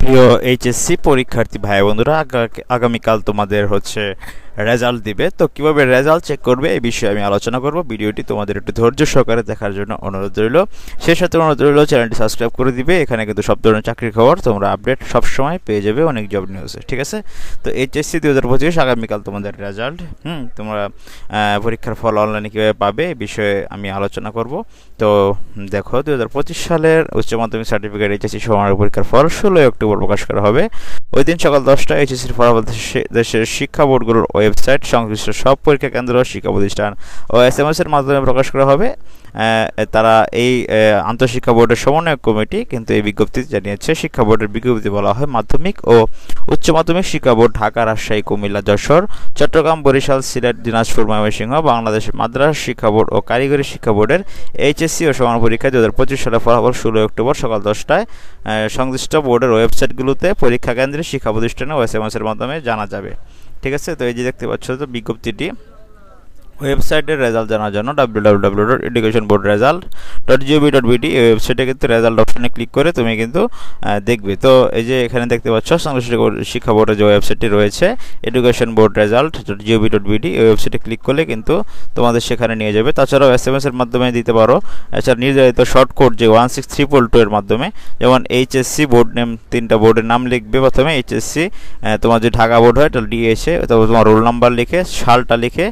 প্রিয় এইচএসসি পরীক্ষার্থী ভাই বন্ধুরা আগা- আগামীকাল তোমাদের হচ্ছে রেজাল্ট দিবে। তো কীভাবে রেজাল্ট চেক করবে এই বিষয়ে আমি আলোচনা করব। ভিডিওটি তোমাদের একটু ধৈর্য সহকারে দেখার জন্য অনুরোধ রইল। সেই সাথে অনুরোধ রইল চ্যানেলটি সাবস্ক্রাইব করে দিবে। এখানে কিন্তু সব ধরনের চাকরির খবর তোমরা আপডেট সবসময় পেয়ে যাবে অনেক জব নিউজে ঠিক আছে? তো এইচএসসি দু হাজার পঁচিশ আগামীকাল তোমাদের রেজাল্ট হুম? তোমরা পরীক্ষার ফল অনলাইনে কীভাবে পাবে এই বিষয়ে আমি আলোচনা করব। তো দেখো দু হাজার পঁচিশ সালের উচ্চ মাধ্যমিক সার্টিফিকেট এইচএসসি সমানের পরীক্ষার ফল ষোলোই অক্টোবর প্রকাশ করা হবে। ওই দিন সকাল দশটায় এইচএসসির ফলাফল দেশে- দেশের শিক্ষা বোর্ডগুলোর ওয়েবসাইট সংশ্লিষ্ট সব পরীক্ষা কেন্দ্র, শিক্ষা প্রতিষ্ঠান ও এস এম এর মাধ্যমে প্রকাশ করা হবে। তারা এই আন্তঃশিক্ষা বোর্ডের সমন্বয়ক কমিটি কিন্তু এই বিজ্ঞপ্তি জানিয়েছে। শিক্ষা বোর্ডের বিজ্ঞপ্তি বলা হয় মাধ্যমিক ও উচ্চ মাধ্যমিক শিক্ষা বোর্ড ঢাকা, রাজশাহী, কুমিল্লা, যশোর, চট্টগ্রাম, বরিশাল, সিলেট, দিনাজপুর, ময়মনসিংহ, বাংলাদেশ মাদ্রাস শিক্ষা বোর্ড ও কারিগরি শিক্ষা বোর্ডের এইচএসসি ও সমান পরীক্ষা দু হাজার পঁচিশ সালের ফলাফল ষোলোই অক্টোবর সকাল দশটায় সংশ্লিষ্ট বোর্ডের ওয়েবসাইটগুলোতে পরীক্ষা কেন্দ্রে শিক্ষা প্রতিষ্ঠানে ও এস এম এর মাধ্যমে জানা যাবে। ঠিক আছে? তো এই যে দেখতে পাচ্ছ তো বিজ্ঞপ্তিটি। ওয়েবসাইটের রেজাল্ট জানার জন্য W W W dot education board result dot GOV dot BD এই ওয়েবসাইটে কিন্তু রেজাল্ট অপশনে ক্লিক করে তুমি কিন্তু দেখবে। তো এই যে এখানে দেখতে পাচ্ছ, সংশ্লিষ্ট শিক্ষা বোর্ডের যে ওয়েবসাইটটি রয়েছে education board result dot GOV dot BD এই ওয়েবসাইটে ক্লিক করলে কিন্তু তোমাদের সেখানে নিয়ে যাবে। তাছাড়াও এস এম এর মাধ্যমে দিতে পারো। এছাড়া নির্ধারিত শর্ট কোড যে one six three four two এর মাধ্যমে, যেমন এইচএসসি বোর্ড নেম তিনটা বোর্ডের নাম লিখবে প্রথমে। এইচএসসি তোমার যে ঢাকা বোর্ড হয়, তাহলে ডিএসএ তারপর তোমার রোল নাম্বার লিখে, সালটা লিখে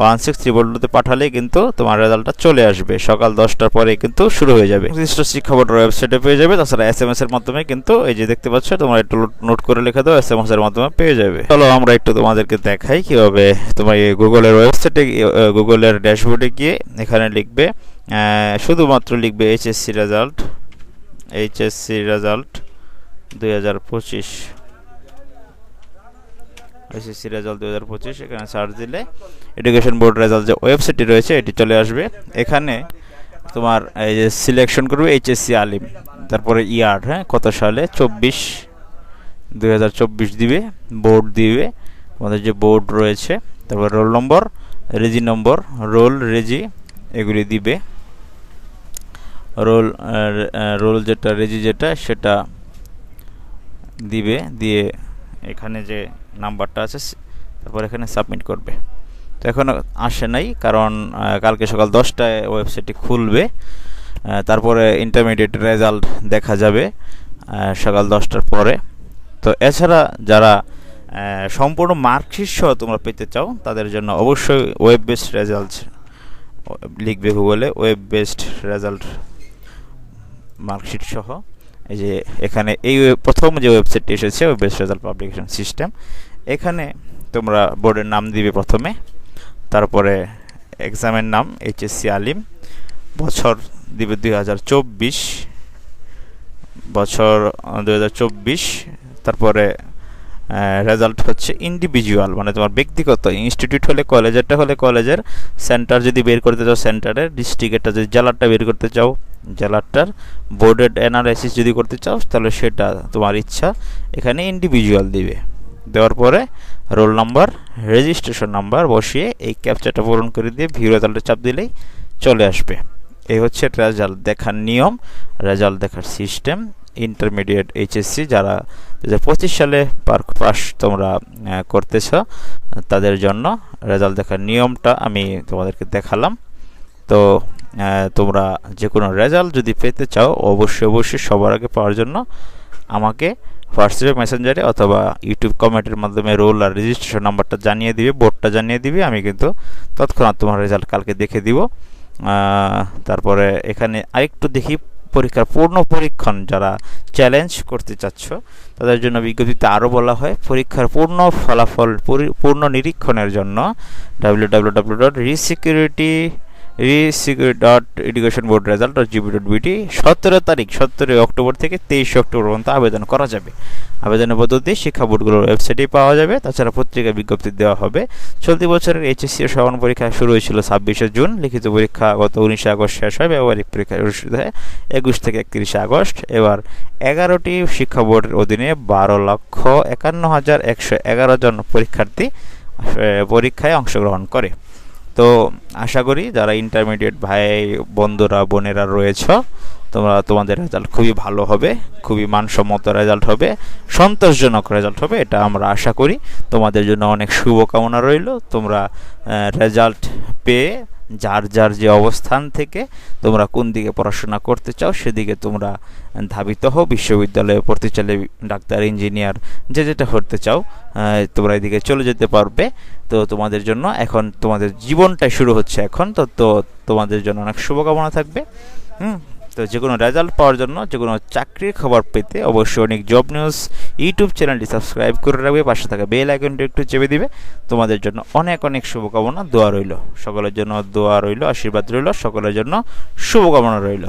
ওয়ান সিক্স থ্রি বোর্ডতে পাঠালে কিন্তু তোমার রেজাল্টটা চলে আসবে। সকাল দশটার পরে কিন্তু শুরু হয়ে যাবে। নির্দিষ্ট শিক্ষা বোর্ডের ওয়েবসাইটে পেয়ে যাবে, তাছাড়া এস এম এস এর মাধ্যমে কিন্তু এই যে দেখতে পাচ্ছ, তোমরা একটু নোট করে লিখে দাও এস এম এস এর মাধ্যমে পেয়ে যাবে। চলো আমরা একটু তোমাদেরকে দেখাই কীভাবে তোমার গুগলের ওয়েবসাইটে গুগলের ড্যাশবোর্ডে গিয়ে এখানে লিখবে শুধুমাত্র লিখবে এইচএসসি রেজাল্ট এইচএসসি রেজাল্ট দুই হাজার পঁচিশ। এসএসসি রেজাল্ট দু হাজার পঁচিশ, এখানে সার্চ দিলে এডুকেশন বোর্ড রেজাল্ট যে ওয়েবসাইটটি রয়েছে, এটি চলে আসবে। এখানে তোমার এই যে সিলেকশন করবে এইচএসসি আলিম, তারপরে ইয়ার হ্যাঁ কত সালে? চব্বিশ দুই দিবে বোর্ড দিবে। তোমাদের যে বোর্ড রয়েছে, তারপর রোল নম্বর রেজি নম্বর রোল রেজি এগুলি দিবে। রোল রোল যেটা রেজি যেটা, সেটা দিবে, দিয়ে এখানে যে নাম্বারটা আছে তারপর এখানে সাবমিট করবে। তো এখন আসে নাই, কারণ কালকে সকাল দশটায় ওয়েবসাইটটি খুলবে তারপরে ইন্টারমিডিয়েট রেজাল্ট দেখা যাবে সকাল দশটার পরে। তো এছাড়া যারা সম্পূর্ণ মার্কশিট সহ তোমরা পেতে চাও, তাদের জন্য অবশ্যই ওয়েব বেসড রেজাল্ট লিখবে গুগলে ওয়েব বেসড রেজাল্ট মার্কশিট সহ। এই যে এখানে এই প্রথম যে ওয়েবসাইটটি এসেছে ওয়েব রেজাল্ট পাবলিকেশন সিস্টেম এখানে তোমরা বোর্ডের নাম দিবে প্রথমে, তারপরে এক্সামের নাম এইচএসসি আলিম বছর দিবে দুই হাজার চব্বিশ, বছর দুই হাজার চব্বিশ, তারপরে রেজাল্ট হচ্ছে ইন্ডিভিজুয়াল মানে তোমার ব্যক্তিগত। ইনস্টিটিউট হলে কলেজেরটা হলে কলেজের সেন্টার যদি বের করতে চাও সেন্টারের ডিস্ট্রিক্টেরটা যদি জেলারটা বের করতে চাও জেলারটার বোর্ডেড অ্যানালাইসিস যদি করতে চাও, তাহলে সেটা তোমার ইচ্ছা। এখানে ইন্ডিভিজুয়াল দিবে। দেওয়ার পরে রোল নাম্বার রেজিস্ট্রেশন নাম্বার বসিয়ে এই ক্যাপচারটা পূরণ করে দিয়ে ভিউ রেজাল্টে চাপ দিলেই চলে আসবে। এই হচ্ছে রেজাল্ট দেখার নিয়ম রেজাল্ট দেখার সিস্টেম ইন্টারমিডিয়েট এইচএসসি যারা দু পঁচিশ সালে পার পাস তোমরা করতেছ, তাদের জন্য রেজাল্ট দেখার নিয়মটা আমি তোমাদেরকে দেখালাম। তো তোমরা যে কোনো রেজাল্ট যদি পেতে চাও, অবশ্যই অবশ্যই সবার আগে পাওয়ার জন্য আমাকে হোয়াটসঅ্যাপে মেসেঞ্জারে অথবা ইউটিউব কমেন্টের মাধ্যমে রোল আর রেজিস্ট্রেশন নাম্বারটা জানিয়ে দিবে বোর্ডটা জানিয়ে দিবে, আমি কিন্তু তৎক্ষণাৎ তোমার রেজাল্ট কালকে দেখে দিব। তারপরে এখানে আরেকটু দেখি, পরীক্ষার পূর্ণ পরীক্ষণ যারা চ্যালেঞ্জ করতে চাচ্ছ, তাদের জন্য বিজ্ঞপ্তিতে আরও বলা হয়, পরীক্ষার পূর্ণ ফলাফল, পরি- পূর্ণ নিরীক্ষণের জন্য W W W dot resecurity dot education board result dot GB dot BT সতেরো তারিখ, সতেরোই অক্টোবর থেকে তেইশে অক্টোবর পর্যন্ত আবেদন করা যাবে। আবেদনের পদ্ধতি, শিক্ষা বোর্ডগুলোর ওয়েবসাইটেই পাওয়া যাবে, তাছাড়া পত্রিকায় বিজ্ঞপ্তি দেওয়া হবে। চলতি বছরের এইচএসসি ও পরীক্ষা শুরু হয়েছিল ছাব্বিশে জুন। লিখিত পরীক্ষা গত উনিশে আগস্ট শেষ হয়, ব্যবহারিক পরীক্ষা অনুষ্ঠিত হয় একুশ থেকে একত্রিশে আগস্ট। এবার এগারোটি শিক্ষা বোর্ডের অধীনে বারো লক্ষ একান্ন হাজার একশো এগারো জন পরীক্ষার্থী পরীক্ষায় অংশগ্রহণ করে। তো আশা করি যারা ইন্টারমিডিয়েট ভাই, বন্ধুরা, বোনেরা রয়েছ, তোমরা, তোমাদের রেজাল্ট খুবই ভালো হবে, খুবই মানসম্মত রেজাল্ট হবে, সন্তোষজনক রেজাল্ট হবে, এটা আমরা আশা করি। তোমাদের জন্য অনেক শুভকামনা রইল। তোমরা রেজাল্ট পেয়ে যার যার যে অবস্থান থেকে তোমরা কোন দিকে পড়াশোনা করতে চাও, সেদিকে তোমরা ধাবিত হও। বিশ্ববিদ্যালয়ে পড়তে ডাক্তার, ইঞ্জিনিয়ার, যে যেটা হতে চাও তোমরা এদিকে চলে যেতে পারবে। তো তোমাদের জন্য এখন তোমাদের জীবনটাই শুরু হচ্ছে এখন। তো তো তোমাদের জন্য অনেক শুভকামনা থাকবে। হুম? তো যে কোনো রেজাল্ট পাওয়ার জন্য যে কোনো চাকরির খবর পেতে অবশ্যই অনেক জব নিউজ ইউটিউব চ্যানেলটি সাবস্ক্রাইব করে রাখবে। পাশে থাকা বেল আইকনটি একটু চেপে দিবে। তোমাদের জন্য অনেক অনেক শুভকামনা। দোয়া রইল। সকলের জন্য দোয়া রইল, আশীর্বাদ রইল। সকলের জন্য শুভকামনা রইল।